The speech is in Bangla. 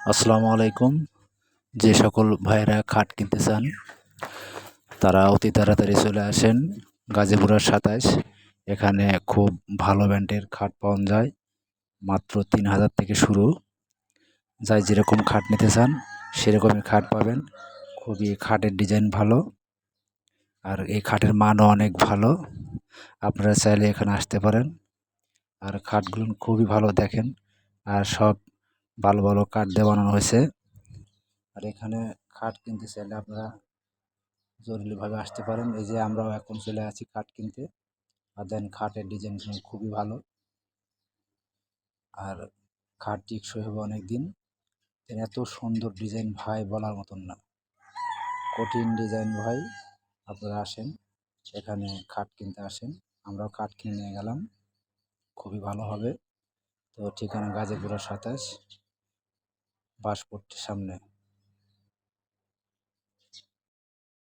আসসালামু আলাইকুম। যে সকল ভাইয়েরা খাট কিনতে চান, তারা অতি তাড়াতাড়ি চলে আসেন গাজীপুরের সাতাশ। এখানে খুব ভালো ব্র্যান্ডের খাট পাওয়া যায়, মাত্র তিন হাজার থেকে শুরু। যাই যেরকম খাট নিতে চান, সেরকমই খাট পাবেন। খুবই খাটের ডিজাইন ভালো, আর এই খাটের মানও অনেক ভালো। আপনারা চাইলে এখানে আসতে পারেন। আর খাটগুলো খুবই ভালো দেখেন, আর সব ভালো ভালো কাঠ দিয়ে বানানো হয়েছে। আর এখানে খাট কিনতে চাইলে আপনারা জরুরিভাবে আসতে পারেন। এই যে আমরাও এখন চলে আছি খাট কিনতে। আর দেন খাটের ডিজাইন খুবই ভালো। আর খাট টিকসই হবে অনেক দিন এত সুন্দর ডিজাইন ভাই বলার মতন না। কঠিন ডিজাইন ভাই, আপনারা আসেন। এখানে খাট কিনতে আসেন। আমরাও খাট কিনে নিয়ে গেলাম। খুবই ভালো হবে। তো ঠিকানা গাজীপুরা সাতাশ। বাসপট্টির সামনে।